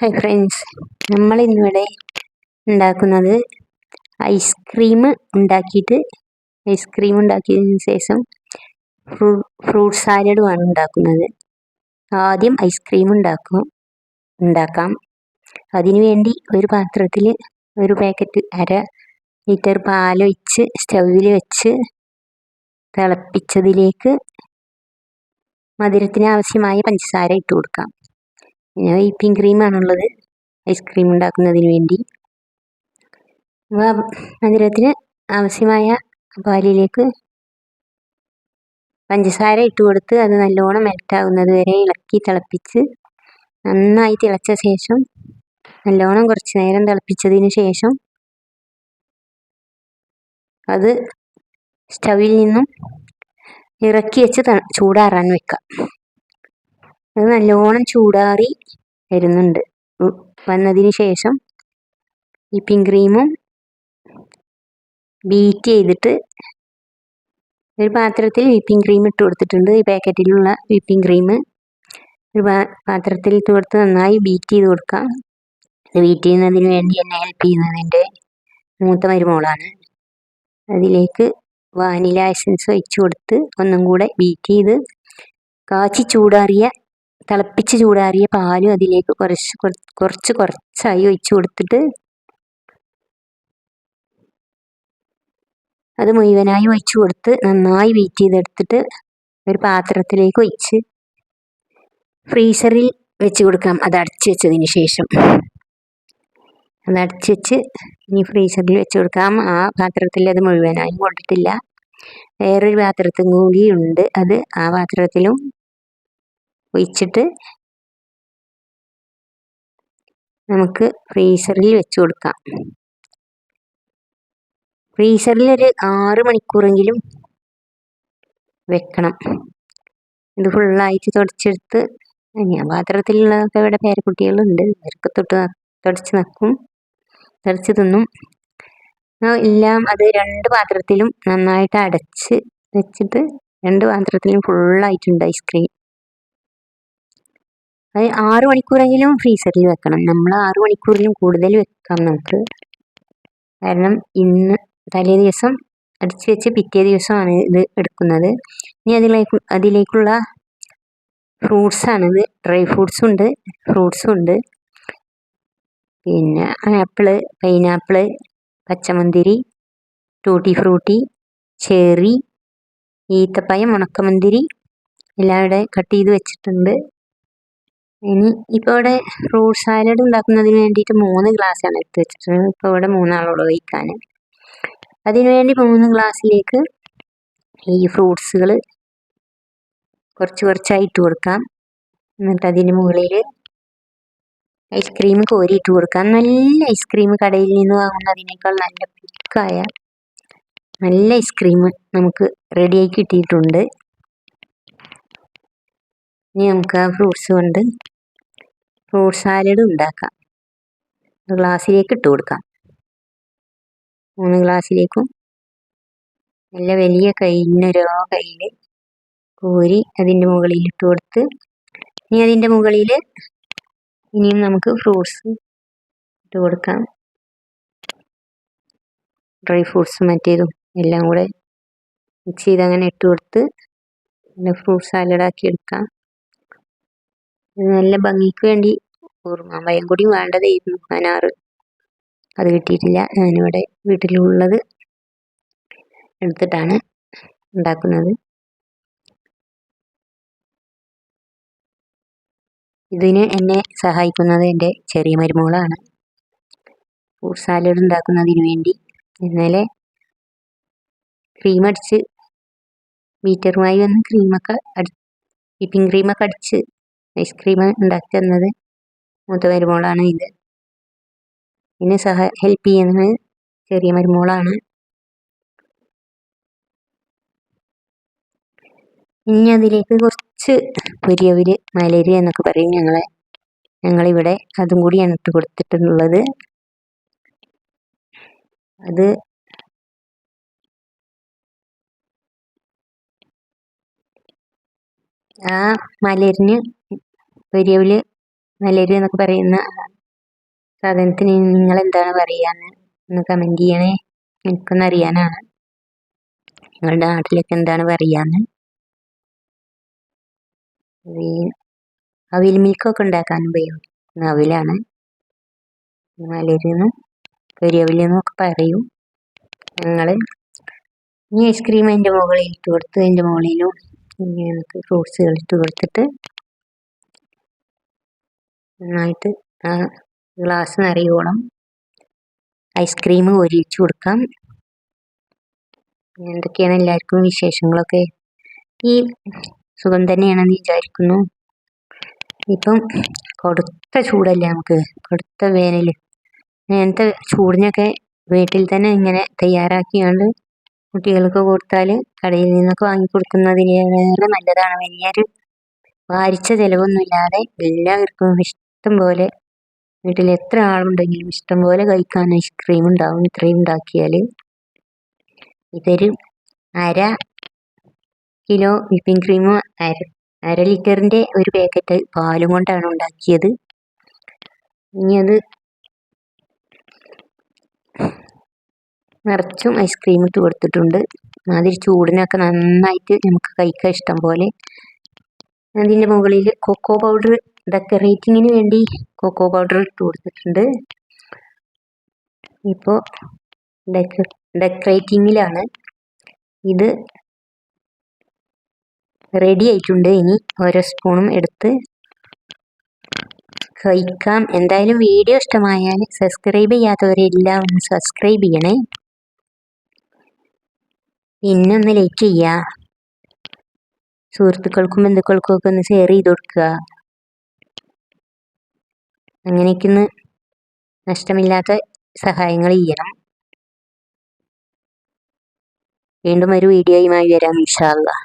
Hi friends നമ്മൾ ഇന്നിവിടെ ഉണ്ടാക്കുന്നത് ഐസ്ക്രീം ഉണ്ടാക്കിയിട്ട് ഐസ്ക്രീം ഉണ്ടാക്കിയതിന് ശേഷം ഫ്രൂ ഫ്രൂട്ട് സാലഡുമാണ് ഉണ്ടാക്കുന്നത്. ആദ്യം ഐസ്ക്രീം ഉണ്ടാക്കും ഉണ്ടാക്കാം. അതിനുവേണ്ടി ഒരു പാത്രത്തിൽ ഒരു പാക്കറ്റ് അര ലിറ്റർ പാലൊഴിച്ച് സ്റ്റൗവിൽ വെച്ച് തിളപ്പിച്ചതിലേക്ക് മധുരത്തിന് ആവശ്യമായ പഞ്ചസാര ഇട്ട് കൊടുക്കാം. പിന്നെ വിപ്പിംഗ് ക്രീമാണുള്ളത്. ഐസ്ക്രീം ഉണ്ടാക്കുന്നതിന് വേണ്ടി. മധുരത്തിന് ആവശ്യമായ പാലിലേക്ക് പഞ്ചസാര ഇട്ട് കൊടുത്ത് അത് നല്ലോണം മെൽറ്റാകുന്നത് വരെ ഇളക്കി തിളപ്പിച്ച് നന്നായി തിളച്ച ശേഷം നല്ലോണം കുറച്ച് നേരം തിളപ്പിച്ചതിന് ശേഷം അത് സ്റ്റവിൽ നിന്നും ഇറക്കി വെച്ച് ചൂടാറാൻ വെക്കാം. അത് നല്ലോണം ചൂടാറി വരുന്നുണ്ട്. വന്നതിന് ശേഷം വിപ്പിംഗ് ക്രീമും ബീറ്റ് ചെയ്തിട്ട് ഒരു പാത്രത്തിൽ വിപ്പിംഗ് ക്രീം ഇട്ട് കൊടുത്തിട്ടുണ്ട്. ഈ പാക്കറ്റിലുള്ള വിപ്പിംഗ് ക്രീം ഒരു പാത്രത്തിൽ ഇട്ട് കൊടുത്ത് നന്നായി ബീറ്റ് ചെയ്ത് കൊടുക്കാം. ബീറ്റ് ചെയ്യുന്നതിന് വേണ്ടി എന്നെ ഹെൽപ്പ് ചെയ്യുന്നത് എന്റെ മൂത്ത മരുമോളാണ്. അതിലേക്ക് വാനില എസൻസ് ഒഴിച്ച് കൊടുത്ത് ഒന്നും കൂടെ ബീറ്റ് ചെയ്ത് കാച്ചി ചൂടാറിയ തിളപ്പിച്ച് ചൂടാറിയ പാലും അതിലേക്ക് കുറച്ച് കുറച്ച് കുറച്ചായി ഒഴിച്ച് കൊടുത്തിട്ട് അത് മുഴുവനായി ഒഴിച്ചു കൊടുത്ത് നന്നായി വെയിറ്റ് ചെയ്തെടുത്തിട്ട് ഒരു പാത്രത്തിലേക്ക് ഒഴിച്ച് ഫ്രീസറിൽ വെച്ച് കൊടുക്കാം. അത് അടച്ചു വെച്ചതിന് ശേഷം. അത് അടച്ച് വെച്ച് ഇനി ഫ്രീസറിൽ വെച്ച് കൊടുക്കാം. ആ പാത്രത്തിൽ അത് മുഴുവനായും കൊണ്ടിട്ടില്ല. വേറൊരു പാത്രത്തും കൂടി ഉണ്ട്. അത് ആ പാത്രത്തിലും ഒഴിച്ചിട്ട് നമുക്ക് ഫ്രീസറിൽ വെച്ച് കൊടുക്കാം. ഫ്രീസറിൽ ഒരു ആറ് മണിക്കൂറെങ്കിലും വെക്കണം. ഇത് ഫുള്ളായിട്ട് തുടച്ചെടുത്ത് ഞാൻ പാത്രത്തിലുള്ളതൊക്കെ ഇവിടെ പേരക്കുട്ടികളുണ്ട്. അവർക്ക് തൊട്ട് തുടച്ച് നക്കും തുടച്ച് തിന്നും. എല്ലാം അത് രണ്ട് പാത്രത്തിലും നന്നായിട്ട് അടച്ച് വെച്ചിട്ട് രണ്ട് പാത്രത്തിലും ഫുള്ളായിട്ടുണ്ട് ഐസ്ക്രീം. അത് ആറു മണിക്കൂറെങ്കിലും ഫ്രീസറിൽ വെക്കണം. നമ്മൾ ആറ് മണിക്കൂറിലും കൂടുതൽ വെക്കാം നമുക്ക്. കാരണം ഇന്ന് തലേ ദിവസം അടിച്ചു വെച്ച് പിറ്റേ ദിവസമാണ് ഇത് എടുക്കുന്നത്. ഇനി അതിലേക്ക് അതിലേക്കുള്ള ഫ്രൂട്ട്സാണിത് ഡ്രൈ ഫ്രൂട്ട്സും ഉണ്ട് ഫ്രൂട്ട്സും ഉണ്ട്. പിന്നെ ആപ്പിൾ പൈനാപ്പിൾ പച്ചമുന്തിരി ടൂട്ടി ഫ്രൂട്ടി ചെറി ഈത്തപ്പഴം ഉണക്കമുന്തിരി എല്ലാം ഇവിടെ കട്ട് ചെയ്ത് വെച്ചിട്ടുണ്ട്. ഇനി ഇപ്പോൾ ഇവിടെ ഫ്രൂട്ട് സാലഡ് ഉണ്ടാക്കുന്നതിന് വേണ്ടിയിട്ട് മൂന്ന് ഗ്ലാസ്സാണ് എടുത്ത് വെച്ചിട്ടുള്ളത്. ഇപ്പോൾ ഇവിടെ മൂന്നാളോട് കഴിക്കാൻ. അതിനുവേണ്ടി മൂന്ന് ഗ്ലാസ്സിലേക്ക് ഈ ഫ്രൂട്ട്സുകൾ കുറച്ച് കുറച്ചായി ഇട്ട് കൊടുക്കാം. എന്നിട്ട് അതിന് മുകളിൽ ഐസ്ക്രീം കോരിയിട്ട് കൊടുക്കാം. നല്ല ഐസ്ക്രീം കടയിൽ നിന്ന് വാങ്ങുന്നതിനേക്കാൾ നല്ല പിക്കായ നല്ല ഐസ്ക്രീം നമുക്ക് റെഡിയായി കിട്ടിയിട്ടുണ്ട്. ഇനി നമുക്ക് ആ ഫ്രൂട്ട്സ് കൊണ്ട് ഫ്രൂട്ട് സാലഡ് ഉണ്ടാക്കാം. ഗ്ലാസ്സിലേക്ക് ഇട്ട് കൊടുക്കാം. മൂന്ന് ഗ്ലാസ്സിലേക്കും നല്ല വലിയ കയ്യിനൊരോ കയ്യിൽ കോരി അതിന്റെ മുകളിൽ ഇട്ട് കൊടുത്ത് ഇനി അതിന്റെ മുകളിൽ ഇനിയും നമുക്ക് ഫ്രൂട്ട്സ് ഇട്ട് കൊടുക്കാം. ഡ്രൈ ഫ്രൂട്ട്സും മറ്റേതും എല്ലാം കൂടെ മിക്സ് ചെയ്ത് അങ്ങനെ ഇട്ട് കൊടുത്ത് നല്ല ഫ്രൂട്ട് സാലഡാക്കി എടുക്കാം. നല്ല ഭംഗിക്ക് വേണ്ടി കൂർമാമ്പഴം കൂടി വേണ്ടതായിരുന്നു അനാറ് അത് കിട്ടിയിട്ടില്ല. ഞാനിവിടെ വീട്ടിലുള്ളത് എടുത്തിട്ടാണ് ഉണ്ടാക്കുന്നത്. ഇതിന് എന്നെ സഹായിക്കുന്നത് എന്റെ ചെറിയ മരുമോളാണ്. ഫ്രൂട്ട് സാലഡ് ഉണ്ടാക്കുന്നതിന് വേണ്ടി. ഇന്നലെ ക്രീം അടിച്ച് ബീറ്ററുമായി വന്ന് ക്രീമൊക്കെ അടി വിപ്പിംഗ് ക്രീമൊക്കെ അടിച്ച് ഐസ്ക്രീം ഉണ്ടാക്കി തന്നത്. മൂത്ത മരുമോളാണ് ഇത്. എന്നെ സഹ ഹെൽപ്പ് ചെയ്യുന്നത് ചെറിയ മരുമോളാണ്. ഇനി അതിലേക്ക് കുറച്ച് പൊരിയവര് മലരി എന്നൊക്കെ പറയും ഞങ്ങളെ. ഞങ്ങളിവിടെ അതും കൂടിയാണ് ഇട്ട് കൊടുത്തിട്ടുള്ളത്. അത് ആ മലരിന് വലിയ മലര് എന്നൊക്കെ പറയുന്ന സാധനത്തിന് നിങ്ങൾ എന്താണ് പറയാന്ന് ഒന്ന് കമന്റ് ചെയ്യണേ. എനിക്കൊന്ന് അറിയാനാണ്. നിങ്ങളുടെ നാട്ടിലൊക്കെ എന്താണ് പറയാന്ന്. അവിൽ മിൽക്കൊക്കെ ഉണ്ടാക്കാൻ ഉപയോഗിക്കുന്ന അവിലാണ്. മലരിന്ന് കരിയവിലെന്നും ഒക്കെ പറയും. ഞങ്ങൾ ഈ ഐസ്ക്രീം അതിന്റെ മുകളിൽ ഇട്ട് കൊടുത്ത് അതിന്റെ മുകളിലും നമുക്ക് ഫ്രൂട്ട്സുകൾ ഇട്ട് കൊടുത്തിട്ട് നന്നായിട്ട് ഗ്ലാസ് നിറയോളം ഐസ്ക്രീം ഒരിച്ചു കൊടുക്കാം. എന്തൊക്കെയാണ് എല്ലാവർക്കും വിശേഷങ്ങളൊക്കെ? ഈ സുഖം തന്നെയാണെന്ന് വിചാരിക്കുന്നു. ഇപ്പം കൊടുത്ത ചൂടല്ലേ നമുക്ക്? കൊടുത്ത വേനൽ അങ്ങനത്തെ ചൂടിനൊക്കെ വീട്ടിൽ തന്നെ ഇങ്ങനെ തയ്യാറാക്കിയാണ്ട് കുട്ടികൾക്ക് കൊടുത്താൽ കടയിൽ നിന്നൊക്കെ വാങ്ങി കൊടുക്കുന്നതിലേറെ നല്ലതാണ്. വലിയൊരു വാരിച്ച ചിലവൊന്നുമില്ലാതെ എല്ലാവർക്കും ഇഷ്ടം പോലെ വീട്ടിൽ എത്ര ആളുണ്ടെങ്കിലും ഇഷ്ടം പോലെ കഴിക്കാൻ ഐസ്ക്രീം ഉണ്ടാവും. ഇത്രയും ഉണ്ടാക്കിയാൽ ഇതൊരു അര കിലോ വിപ്പിംഗ് ക്രീം അര അര ലിറ്ററിന്റെ ഒരു പാക്കറ്റ് പാലും കൊണ്ടാണ് ഉണ്ടാക്കിയത്. ഇനി അത് നിറച്ചും ഐസ്ക്രീം ഇട്ട് കൊടുത്തിട്ടുണ്ട്. അതിൽ ചൂടിനൊക്കെ നന്നായിട്ട് നമുക്ക് കഴിക്കാൻ ഇഷ്ടം പോലെ. അതിന്റെ മുകളിൽ കൊക്കോ പൗഡർ ഡെക്കറേറ്റിങ്ങിന് വേണ്ടി കൊക്കോ പൗഡർ ഇട്ട് കൊടുത്തിട്ടുണ്ട്. ഇപ്പോൾ ഡെക്ക ഡെക്കറേറ്റിങ്ങിലാണ് ഇത് റെഡി ആയിട്ടുണ്ട്. ഇനി ഓരോ സ്പൂണും എടുത്ത് കഴിക്കാം. എന്തായാലും വീഡിയോ ഇഷ്ടമായാൽ സബ്സ്ക്രൈബ് ചെയ്യാത്തവരെല്ലാം ഒന്ന് സബ്സ്ക്രൈബ് ചെയ്യണേ. പിന്നെ ഒന്ന് ലൈക്ക് ചെയ്യുക സുഹൃത്തുക്കൾക്കും ബന്ധുക്കൾക്കും ഒക്കെ ഒന്ന് ഷെയർ ചെയ്ത് കൊടുക്കുക. അങ്ങനെയൊക്കെ ഒന്ന് നഷ്ടമില്ലാത്ത സഹായങ്ങൾ ചെയ്യണം. വീണ്ടും ഒരു വീഡിയോയുമായി വരാം ഇൻഷാ അള്ളാഹ്